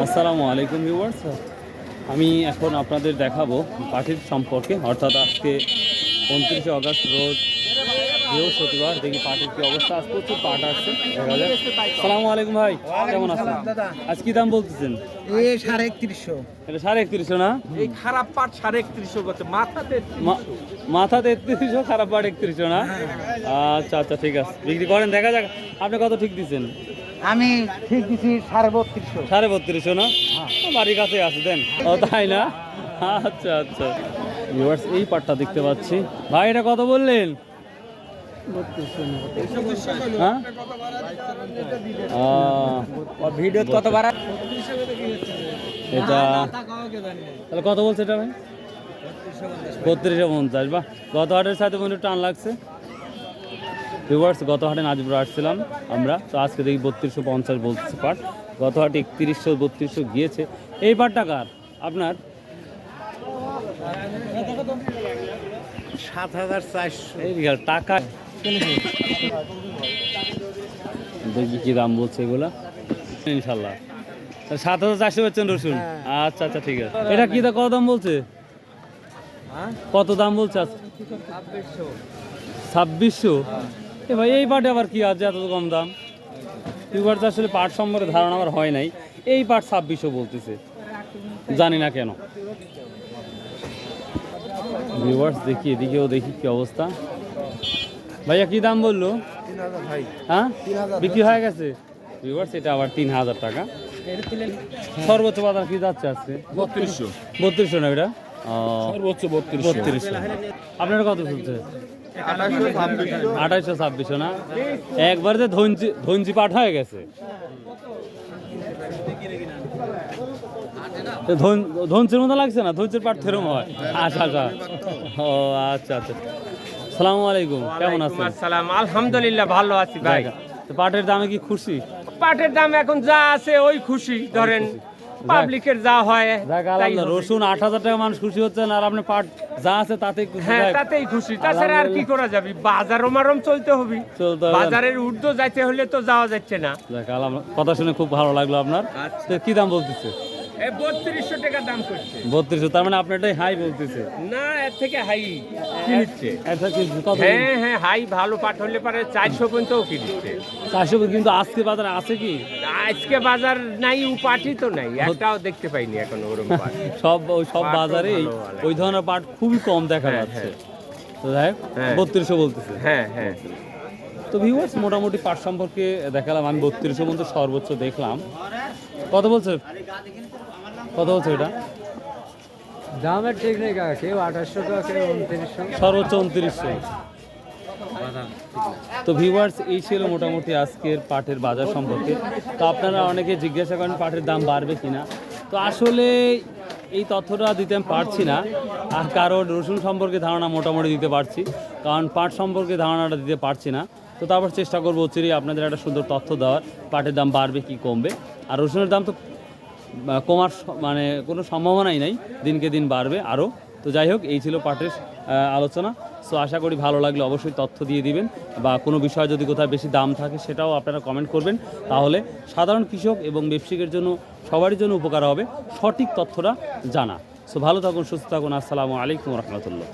আসসালামু আলাইকুম ভিউয়ার্স। আমি এখন আপনাদের দেখাবো পার্টির সম্পর্কে। অর্থাৎ আজকে উনত্রিশে আগস্ট রোজ বৃহস্পতিবার। দেখি পার্টির কি অবস্থা। আজ প্রচুর পাট আসছে। সালামু আলাইকুম ভাই। কেমন আছেন? আজ কি দাম বলতেছেন? সাড়ে একত্রিশশো। এটা সাড়ে একত্রিশশো না? এই খারাপ পাট সাড়ে একত্রিশশো করছে মাথাতে খারাপ পাট একত্রিশশো না? আচ্ছা আচ্ছা ঠিক আছে। বিক্রি করেন দেখা যাক। আপনি কত ঠিক দিচ্ছেন? আমি ঠিক দিছি সাড়ে বত্রিশশো। সাড়ে বত্রিশশো না? বাড়ির কাছে আছে দেন। ও তাই না? আচ্ছা আচ্ছা। ভিউয়ার্স এই পাটটা দেখতে পাচ্ছি। ভাই এটা কত বললেন? হ্যাঁ? ভিডিও কত বাড়া? এটা তাহলে কত বলছে এটা ভাই? বত্রিশশো পঞ্চাশ। বা গত হাটের সাথে মনে টান লাগছে? ভিউয়ার্স গত হাটে নাজপুর আসছিলাম আমরা। তো আজকে দেখি বত্রিশশো পঞ্চাশ বলতেছে পাট গত হাটে একত্রিশশো বত্রিশশো গিয়েছে। এই পাটটা কার? আপনার? সাত হাজার চারশো। টাকা। দেখি কি দাম বলছে এগুলা। ইনশাল্লাহ। সাত হাজার চারশো পাচ্ছেন রসুন? আচ্ছা আচ্ছা ঠিক আছে। এটা কি কত দাম বলছে? কত দাম বলছে? ছাব্বিশশো। এ ভাই এই পাটে আবার কি আছে এত কম দাম? এবার তো আসলে পাট সম্পর্কে ধারণা আমার হয় নাই। এই পাট ছাব্বিশশো বলতেছে। জানি না কেন। ভিউয়ার্স দেখি এদিকেও দেখি কি অবস্থা। ভাইয়া কি দাম বলল? হ্যাঁ? বিক্রি হয়ে গেছে? ভিউয়ার্স এটা আবার তিন হাজার টাকা। সর্বোচ্চ বাজার কি যাচ্ছে আজকে? বত্রিশশো। বত্রিশশো না এটা? সর্বোচ্চ বত্রিশ। আপনার কত চলছে আঠাইশো ছাব্বিশশো না? একবার যে ধনচি ধনচি পাঠ হয়ে গেছে। ধনচির মতো লাগছে না? ধনচির পাঠ থেরম হয়। আচ্ছা আচ্ছা। ও আচ্ছা আচ্ছা। সালামু আলাইকুম। কেমন আছেন? সালাম আলহামদুলিল্লাহ ভালো আছি ভাই। পাটের দামে কি খুশি? পাটের দাম এখন যা আছে ওই খুশি ধরেন। পাবলিকের যা হয় রসুন আট হাজার টাকা মানুষ খুশি হচ্ছেন আর আপনি পাট যা আছে তাতেই খুশি হ্যাঁ তাতেই খুশি। তাছাড়া আর কি করা যাবে? বাজার ওমারম চলতে হবে। বাজারের ঊর্ধ্ব যাইতে হলে তো যাওয়া যাচ্ছে না। কথা শুনে খুব ভালো লাগল আপনার। আচ্ছা। কি দাম বলতেছে? বত্রিশশো টাকা দাম করছে। বত্রিশশো তার মানে আপনারটাই হাই বলতেছে। না এর থেকে হাই কিনছে। এটা কি কত হ্যাঁ হ্যাঁ হাই ভালো পাট হলে পারে চারশো পর্যন্তও কিনছে। চারশো কিন্তু আজকে বাজারে আছে কি? আজকে বাজার নাই ও পাটই তো নাই। একটাও দেখতে পাইনি এখন ওরম পাট। সব ওই সব ভালো। ওই ধরনের পাট খুবই কম দেখা হ্যাঁ, যাচ্ছে। হ্যাঁ। তো যাই হোক হ্যাঁ। বত্রিশশো বলতেছে। হ্যাঁ হ্যাঁ। তো ভিউয়ার্স মোটামুটি পাট সম্পর্কে দেখালাম। আমি বত্রিশশো পর্যন্ত সর্বোচ্চ দেখলাম। কত বলছে? কত বলছে এটা? দামের ঠিক নেই কেউ আঠাশশো টাকা কেউ উনত্রিশশো। সর্বোচ্চ উনত্রিশশো। তো ভিউয়ার্স এই ছিল মোটামুটি আজকের পাটের বাজার সম্পর্কে। তো আপনারা অনেকে জিজ্ঞাসা করেন পাটের দাম বাড়বে কিনা। তো আসলে এই তথ্যটা দিতে আমি পারছি না। আর কারণ রসুন সম্পর্কে ধারণা মোটামুটি দিতে পারছি। কারণ পাট সম্পর্কে ধারণাটা দিতে পারছি না। তো তারপর চেষ্টা করব অচিরেই আপনাদের একটা সুন্দর তথ্য দেওয়ার, পাটের দাম বাড়বে কি কমবে। আর রসুনের দাম তো কমার মানে কোনো সম্ভাবনাই নাই। দিনকে দিন বাড়বে আরও। তো যাই হোক, এই ছিল পাটের আলোচনা। সো আশা করি ভালো লাগলে অবশ্যই তথ্য দিয়ে দিবেন বা কোনো বিষয় যদি কোথাও বেশি দাম থাকে সেটাও আপনারা কমেন্ট করবেন। তাহলে সাধারণ কৃষক এবং ব্যবসায়িকের জন্য সবারই জন্য উপকার হবে। সঠিক তথ্যটা জানা। সো ভালো থাকুন, সুস্থ থাকুন। আসসালামু আলাইকুম রহমতুল্লাহ।